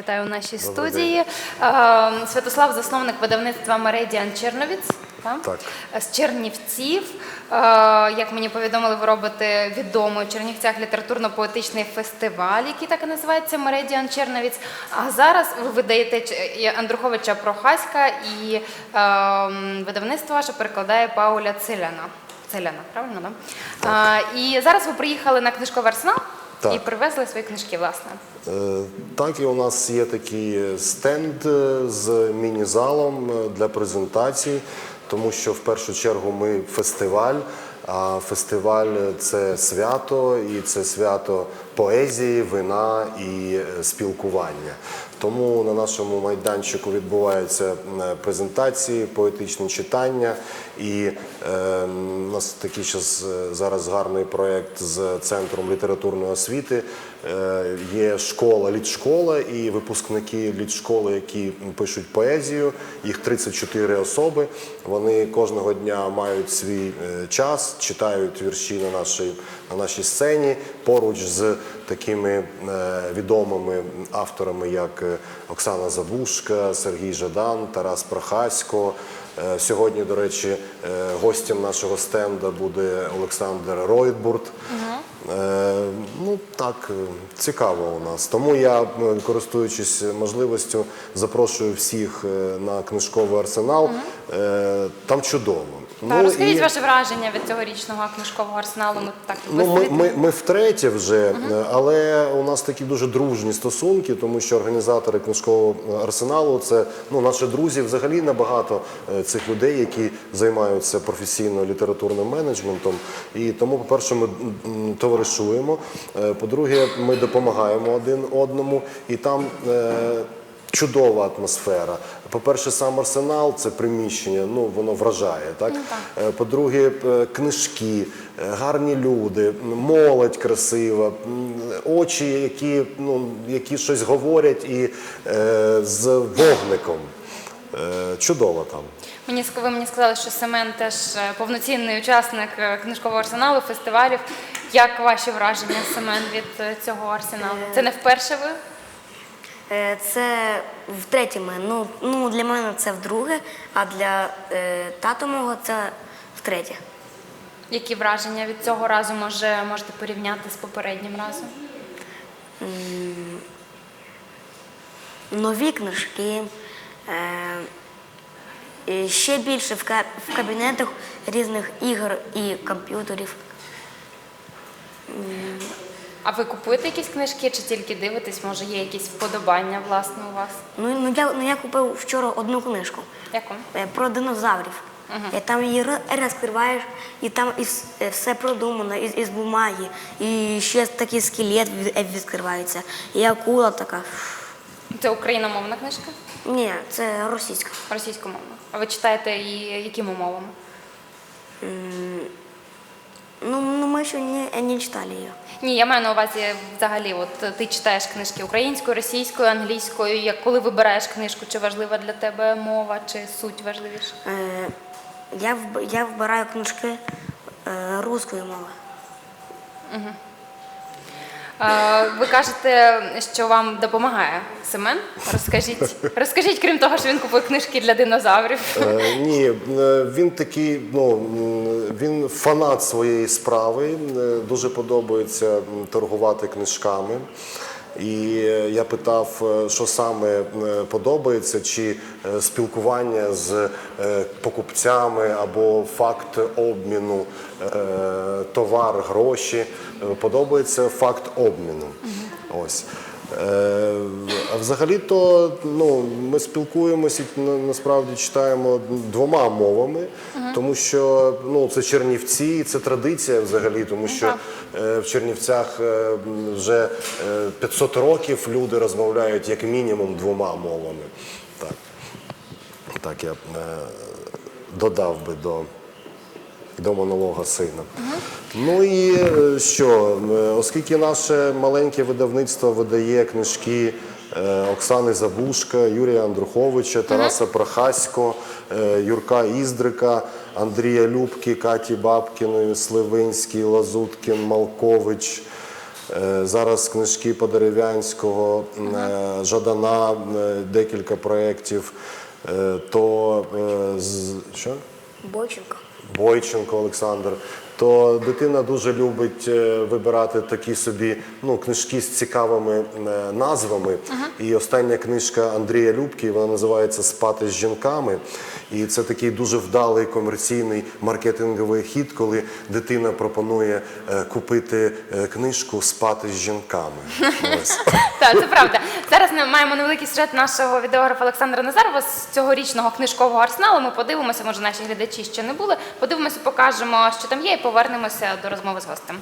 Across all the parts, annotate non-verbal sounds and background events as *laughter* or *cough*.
Вітаю у нашій Добрий студії. Е, Святослав, засновник видавництва Меридіан Черновіць. Так? Так. З Чернівців. Е, Як мені повідомили, ви робите відомий у Чернівцях літературно-поетичний фестиваль, який так і називається Меридіан Черновіць. А зараз ви видаєте Андруховича Прохаська і е, видавництво ваше перекладає Пауля Целяна. Целяна, правильно, да? Е, І зараз ви приїхали на книжковий арсенал Так. і привезли свої книжки, власне. Е, Так, і у нас є такий стенд е, з міні-залом е, для презентацій, тому що в першу чергу ми фестиваль. А фестиваль це свято, і це свято поезії, вина і е, спілкування. Тому на нашому майданчику відбуваються е, презентації, поетичні читання. І е, у нас такий щас, е, зараз гарний проєкт з центром літературної освіти. Е, є школа, літшкола і випускники літшколи, які пишуть поезію. Їх 34 особи. Вони кожного дня мають свій час, читають вірші на нашій, на нашій сцені поруч з такими е, відомими авторами, як е, Оксана Забушка, Сергій Жадан, Тарас Прохасько. Е, Сьогодні, до речі, гостем нашого стенда буде Олександр Ройтбурт. Ну так, цікаво у нас. Тому я, користуючись можливістю, запрошую всіх на книжковий арсенал. Там чудово. Та, розкажіть і- ваше враження від цьогорічного книжкового арсеналу. Ми так Ну, ми, ми, ми втретє вже, е, але у нас такі дуже дружні стосунки, тому що організатори книжкового арсеналу це ну, наші друзі. Взагалі набагато е, цих людей, які займаються професійно літературним менеджментом. І тому, по-перше, ми товаришуємо. Е, По-друге, ми допомагаємо один одному, і там. е, Чудова атмосфера. По-перше, сам арсенал це приміщення, ну воно вражає. Так? Е, По-друге, е, книжки, е, гарні люди, молодь красива, очі, які, ну, які щось говорять, і е, з вогником. Чудово там. Мені ви мені сказали, що Семен теж повноцінний учасник книжкового арсеналу, фестивалів. Як ваші враження, Семен, від цього арсеналу? Це не вперше ви? Е, Це втретє мене. Ну, ну, для мене це вдруге, а для е, тата мого це втретє. Які враження від цього разу може можете порівняти з попереднім разом? Нові книжки. Е, і ще більше в, ка- в кабінетах різних ігор і комп'ютерів. А ви купуєте якісь книжки чи тільки дивитесь? Може, є якісь вподобання власне у вас? Ну, ну, я, ну, я купив вчора одну книжку Яку? е, про динозаврів. Е, Там її ро- розкриваєш, і там із, е, все продумано із, із бумаги. І ще такий скелет від- е, відкривається. І акула така. Це україномовна книжка? Ні, це російська. Російськомовна. А ви читаєте її якими мовами? Ну, ну мы еще не, не читали ее. Ні, я маю на увазі взагалі, от ти читаєш книжки українською, російською, англійською. Як коли вибираєш книжку, чи важлива для тебе мова, чи суть важливіша? Е, я, вб- я вбираю книжки е, руської мови. Е, Ви кажете, що вам допомагає Семен. Розкажіть, розкажіть, крім того, що він купує книжки для динозаврів. Е, Ні, е, він такий, ну він фанат своєї справи. е, Дуже подобається торгувати книжками. І е, я питав, е, що саме е, подобається, чи спілкування з покупцями або факт обміну товар, гроші. Подобається факт обміну. Ось. Е, А взагалі-то ну, ми спілкуємося насправді читаємо двома мовами, тому що ну, це Чернівці, це традиція взагалі, тому що е, в Чернівцях е, вже е, 500 років люди розмовляють як мінімум двома мовами. Так, так я додав би до до монолога сина. Ну і е, що, е, оскільки наше маленьке видавництво видає книжки е, Оксани Забушка, Юрія Андруховича, Тараса Прохасько, Юрка Іздрика, Андрія Любки, Каті Бабкіної, Сливинський, Лазуткін, Малкович. Зараз книжки Подерев'янського, Жадана, декілька проєктів. То що? Бойченко. Бойченко Олександр. То дитина дуже любить е, вибирати такі собі ну, книжки з цікавими е, назвами. І остання книжка Андрія Любки вона називається Спати з жінками. І це такий дуже вдалий комерційний маркетинговий хід, коли дитина пропонує е, купити книжку Спати з жінками. *laughs* Так, це правда. Зараз ми маємо невеликий сюжет нашого відеографа Олександра Назарова з цьогорічного книжкового арсеналу. Ми подивимося, може наші глядачі ще не були. Подивимося, покажемо, що там є, і повернемося до розмови з гостем.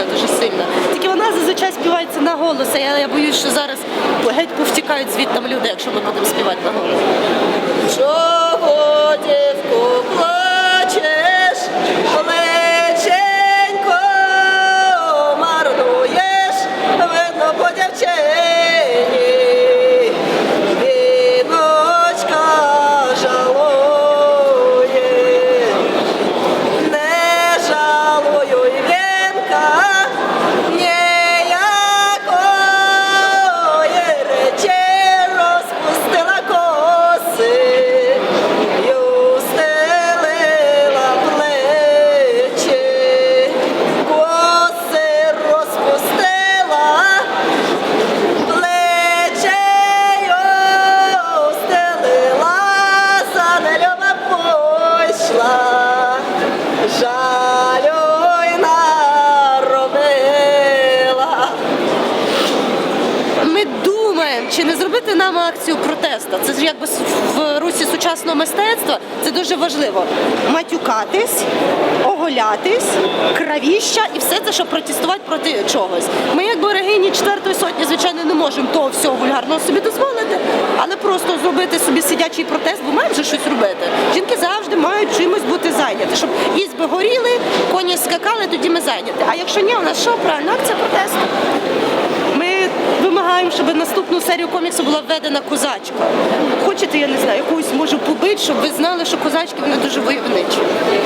Вона дуже сильна. Тільки вона зазвичай співається на голос, а я, я боюсь, що зараз геть повтікають звідти люди, якщо ми будемо співати на голос. Чого, дівку плачеш, якби в русі сучасного мистецтва це дуже важливо. Матюкатись, оголятись, кравіща і все це, щоб протестувати проти чогось. Ми, як берегині четвертої сотні, звичайно, не можемо того всього вульгарного собі дозволити, але просто зробити собі сидячий протест, бо маємо вже щось робити. Жінки завжди мають чимось бути зайняті, щоб ізби горіли, коні скакали, тоді ми зайняті. А якщо ні, у нас що правильно, акція протесту. Вимагаємо, щоб наступну серію коміксу була введена козачка. Хочете, я не знаю, якусь можу побити, щоб ви знали, що козачки вони дуже войовничі.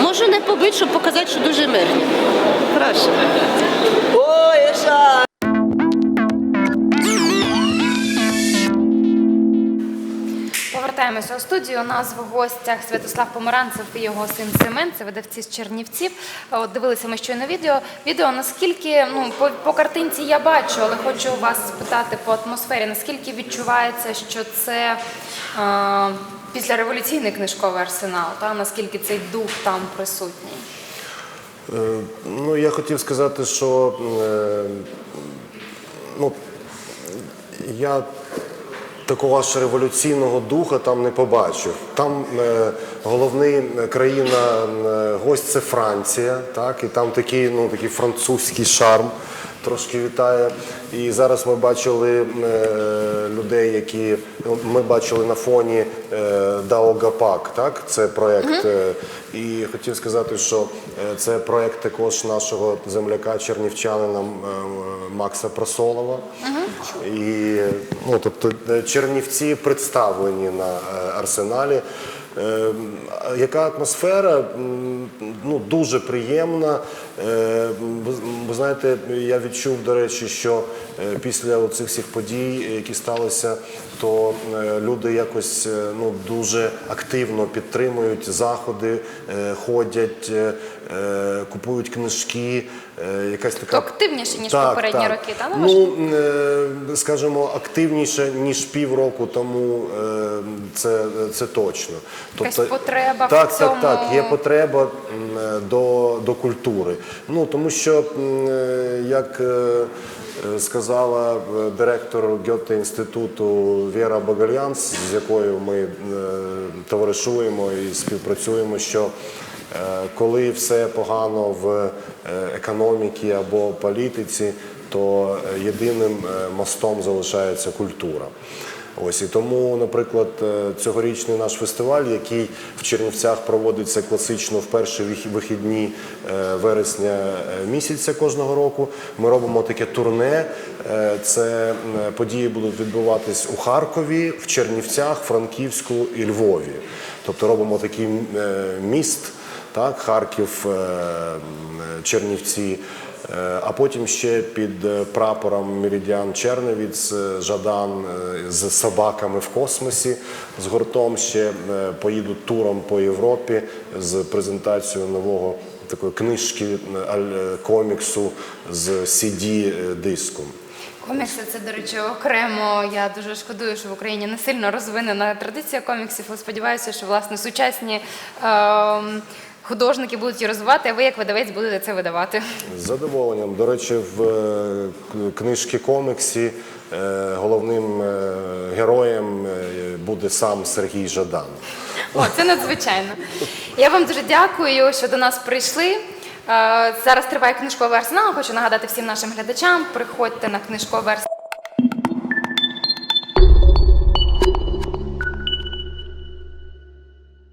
Можу не побити, щоб показати, що дуже мирні. Прошу. Повертаємося у студію. У нас в гостях Святослав Помаранцев і його син Семен, це видавці з Чернівців. От дивилися ми щойно відео. Відео наскільки ну по, по картинці я бачу, але хочу вас спитати по атмосфері, наскільки відчувається, що це е, післяреволюційний книжковий арсенал, та наскільки цей дух там присутній? Е, Ну, я хотів сказати, що е, ну, я такого аж революційного духа там не побачив. Там е, головний е, країна е, гость це Франція, так, і там такий, ну, такий французький шарм трошки вітає. І зараз ми бачили е, людей, які ну, ми бачили на фоні Даогапак. Так? Це проєкт. е, І хотів сказати, що е, це проект також нашого земляка чернівчанина е, Макса Просолова. І ну, тобто е, Чернівці представлені на е, арсеналі. Е, Яка атмосфера? Ну, дуже приємна. Е, Ви знаєте, я відчув, до речі, що е, після цих всіх подій, які сталися, то е, люди якось е, ну, дуже активно підтримують заходи, е, ходять, е, е, купують книжки. е, Якась така То активніше, ніж попередні роки, та, на ваш Ну, е, скажімо, активніше ніж півроку тому, е, це, це точно. Якась потреба в так, цьому? Так, так, є потреба м, е, до, до культури. Ну, тому що, м, е, як е, е, сказала е, директор Гьоте інституту Віра Багальянс, з якою ми е, товаришуємо і співпрацюємо, що е, коли все погано в е, економіці або політиці, то е, єдиним е, мостом залишається культура. Ось і тому, наприклад, е, цьогорічний наш фестиваль, який в Чернівцях проводиться класично в перші вихідні е, вересня е, місяця кожного року. Ми робимо таке турне. Це події будуть відбуватись у Харкові, в Чернівцях, Франківську і Львові. Тобто робимо такий міст, так, Харків, Чернівці. Е, А потім ще під е, прапором Меридіан Черновіць, е, Жадан е, з собаками в космосі, з гуртом ще е, поїдуть туром по Європі з презентацією нового такої книжки е, коміксу з CD-диском. Комікси це, до речі, окремо. Я дуже шкодую, що в Україні не сильно розвинена традиція коміксів. Сподіваюся, що власне сучасні ем, художники будуть її розвивати, а ви як видавець будете це видавати. З задоволенням. До речі, в е, книжці коміксі е, головним е, героєм буде сам Сергій Жадан. О, це надзвичайно. Я вам дуже дякую, що до нас прийшли. Зараз триває книжковий арсенал. Хочу нагадати всім нашим глядачам. Приходьте на книжковий арсенал.